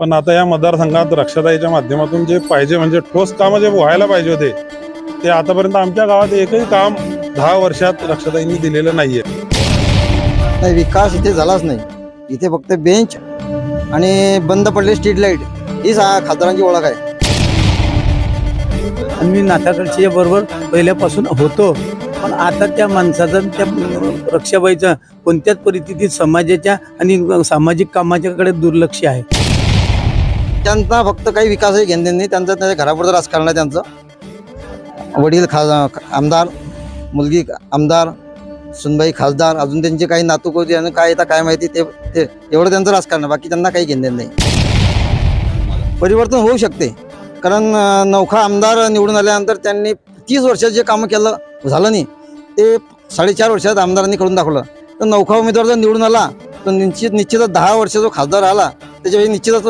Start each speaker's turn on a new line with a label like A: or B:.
A: पण आता या मतदारसंघात रक्षाताईच्या माध्यमातून जे पाहिजे म्हणजे ठोस कामं जे व्हायला पाहिजे होते ते आतापर्यंत आमच्या गावात एकही काम दहा वर्षात रक्षाताईंनी दिलेलं नाहीये.
B: नाही विकास इथे झालाच नाही. इथे फक्त बेंच आणि बंद पडले स्ट्रीट लाइट ही सा खासदारांची ओळख आहे.
C: आणि मी नाथाकडच्या बरोबर पहिल्यापासून होतो पण आता त्या माणसाचं त्या रक्षाबाईचं कोणत्याच परिस्थितीत समाजाच्या आणि सामाजिक कामाच्याकडे दुर्लक्ष आहे.
B: त्यांचा फक्त काही विकासही घेणे नाही. त्यांचं त्यांच्या घरापुरतं राजकारण आहे त्यांचं. वडील खा आमदार मुलगी आमदार सुनबाई खासदार अजून त्यांचे काही नातू होते आणि काय येतात काय माहिती ते ते एवढं त्यांचं राजकारण आहे. बाकी त्यांना काही घेणे नाही. परिवर्तन होऊ शकते. कारण नौखा आमदार निवडून आल्यानंतर त्यांनी तीस वर्षात जे कामं केलं झालं नाही. ते साडेचार वर्षात आमदारांनी करून दाखवलं. तर नौखा उमेदवार जर निवडून आला तर निश्चित निश्चितच दहा वर्ष जो खासदार आला त्याच्यावेळी निश्चितच